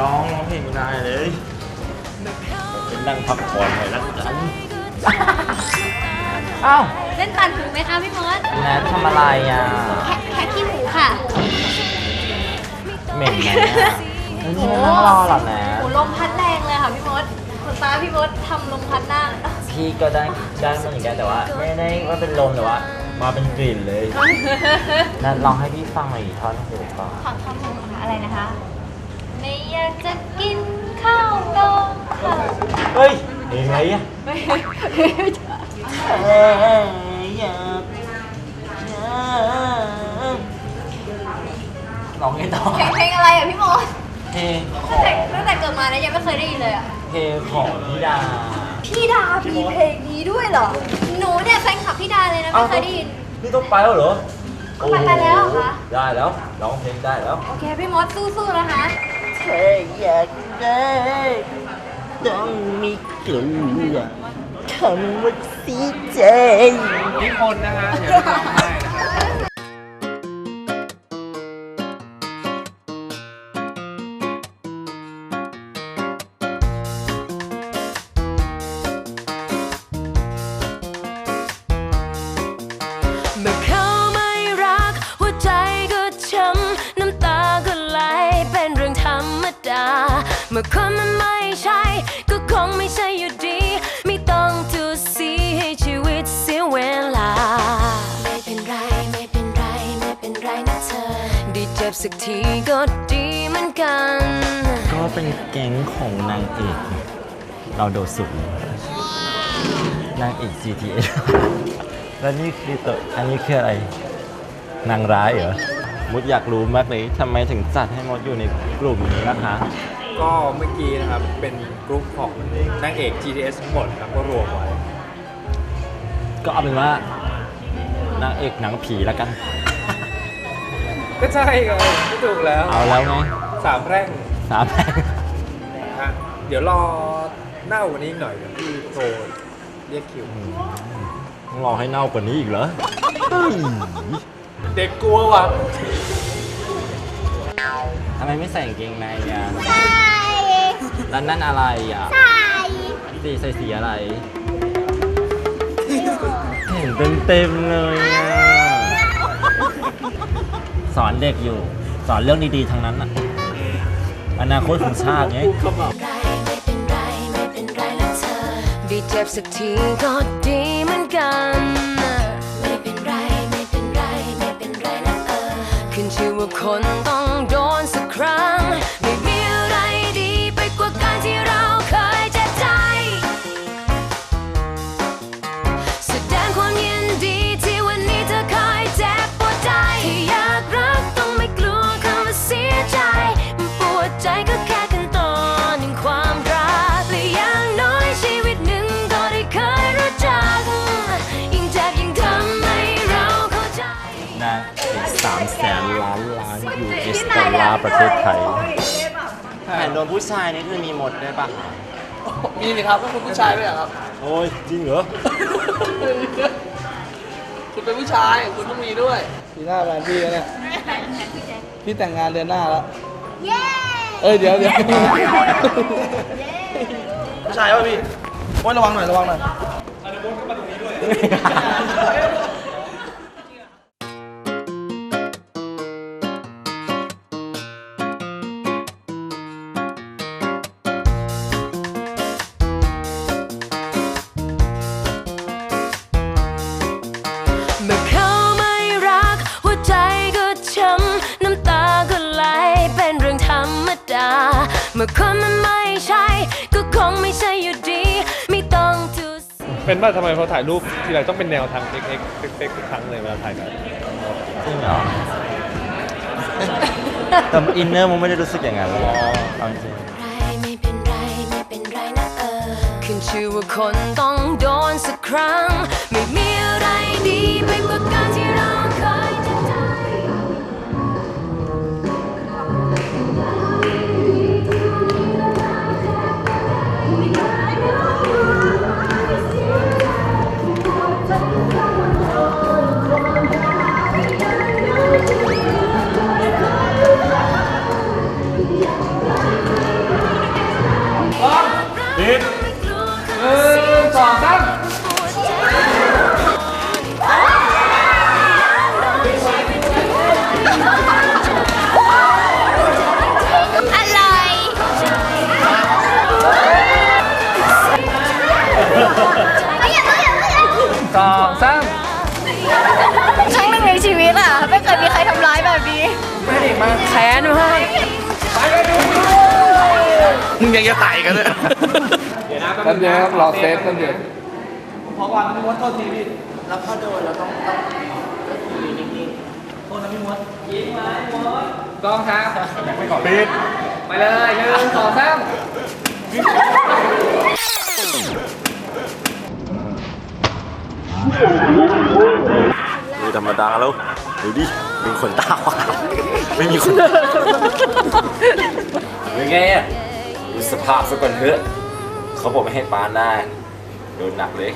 ร้องร้องเพลงไม่ได้เลยเป็นนั่งพักผ่อนหน่อยละกันอ้าวเล่นตันถูกไหมคะพี่มดแนททำอะไรอะแค่แค่ขี้หมูค่ะเหม็นไหมอะแล้วนี่มานั่งรอเหรอแนทโหลมพัดแรงเลยค่ะพี่มดขนตาพี่มดทำลมพัดหน้าพี่ก็ได้ได้มาเหมือนกันแต่ว่าไม่ได้ว่าเป็นลมแต่ว่า มาเป็นกลิ่นเลยแนทลองให้พี่ฟังหน่อยท่อนหูก่อนฟังคำพูดค่ะอะไรนะคะ ไม่อยากจะกินข้าวดองค่ะเฮ้ยยังไงอะไม่เอ้ยอยากร้องไงต่อเพลงเพลงอะไรอะพี่มดเพลงขตั้องแต่ตั้งแต่เกิดมาเนี่ยยังไม่เคยได้ยินเลยอะ เพลงของพี่ดา พี่ดามีเพลงนี้ด้วยเหรอ หนูเนี่ยแฟนคลับพี่ดาเลยนะไม่เคยได้ยิน นี่ต้องไปแล้วเหรอก็ไปไปแล้วเหรอคะ ได้แล้วร้องเพลงได้แล้ว โอเคพี่มดสู้ๆนะคะ เธออยากได้ต้องมีเกลือคำว่าสีใจ นิพนธ์นะฮะเดี๋ยว มื่อคนมันไม่ใช่ ก็คงไม่ใช่อยู่ดี ไม่ต้องทุสีให้ชีวิตเสียเวลา ไม่เป็นไร ไม่เป็นไร ไม่เป็นไรนะเธอ ได้เจ็บสักทีก็ดีเหมือนกัน ก็เป็นแก๊งของนางเอกไงเราโดดสุดเลยนางเอก GTA แล้วนี่คือตัวอันนี้คืออะไร นางร้ายเหรอ มุดอยากรู้มากเลยทำไมถึงจัดให้มดอยู่ในกลุ่มนี้นะคะ ก็เมื่อกี้นะครับเป็นกรุ๊ปของนางเอก GTS ทั้งหมดครับก็รวมไว้ก็เอาเป็นว่านางเอกหนังผีแล้วกัน ก็ใช่ไงก็ถูกแล้วเอาแล้วไงสามแพร่งสามแพร่งฮะเดี๋ยวรอเน่ากว่านี้อีกหน่อยเดี๋ยวพี่โทรเรียกคิว ต้องรอให้เน่ากว่านี้อีกเหรอเฮ้ยเด็กกลัวว่ะ ทำไมไม่ใส่กางเกงในอะ แล้วนั่นอะไรอะสีใส่สีอะไร เห็นเต็มเต็มๆเลยอะสอนเด็กอยู่ สอนเรื่องดีๆทั้งนั้นอะ อนาคตของชาติไง ไม่เป็นไรไม่เป็นไรนะเธอ ได้เจ็บสักทีก็ดีเหมือนกันไม่เป็นไรไม่เป็นไรไม่เป็นไรนะเออ ขึ้นชื่อว่าคนต้อง ลาประเทศไทยแต่โดนผู้ชายนี่คือมีหมดได้ปะมีสิครับแล้วคุณผู้ชายด้วยเหรอครับ โอ้ยจริงเหรอ คุณเป็นผู้ชายคุณต้องมีด้วยปีหน้าแฟนพี่แล้วเนี่ยพี่แต่งงานเดือนหน้าแล้วเย้เอ้ยเดี๋ยวเดี๋ยวผู้ชายป่ะพี่โอ้ยระวังหน่อยระวังหน่อย มื่อคนมันไม่ใช่ ก็คงไม่ใช่อยู่ดี ไม่ต้องทุสเป็นว่าทำไมพอถ่ายรูปทีไรต้องเป็นแนวทางเอ็กเอ็กเอ็กทุกครั้งเลยเวลาถ่ายกันจริงเหรอ แต่อินเนอร์มันไม่ได้รู้สึกอย่างนั้นเลยเอาจริงไรไม่เป็นไรไม่เป็นไรนะเออ ขึ้นชื่อว่าคนต้องโดนสักครั้ง ไม่มีอะไรดีไปกว่าการที่เรา นี้ไม่เด็กมาแขนมากมึงยังจะไต่กันเลยแป๊บเดียวครับรอเซฟแป๊บเดียวพอก่อนพี่มดโทษทีพี่แล้วพอโดนเราต้องต้องก็คือนิ่งๆโทษนะพี่มดยิงมาพี่มดต้องครับไม่ก่อนปิดไปเลยหนึ่งสองสามไม่ธรรมดาแล้วดูดิ มีขนตาขวางไม่มีขนเป็นไงอะดูสภาพซะก่อนเถอะ เขาบอกไม่ให้ปาหน้าโดนหนักเลย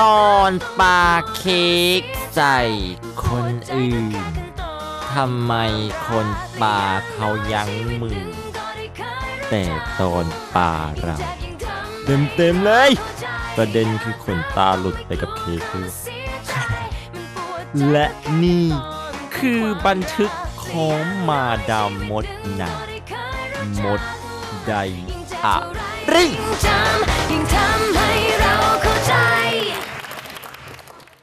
ตอนปาเค้กใส่คนอื่นทำไมคนปาเขายั้งมือ แต่ตอนปาเราเต็มเต็มๆเลย ประเด็นคือขนตาหลุดไปกับเค้กด้วย และนี่คือบันทึกของมาดามมดนะมดใดอะริง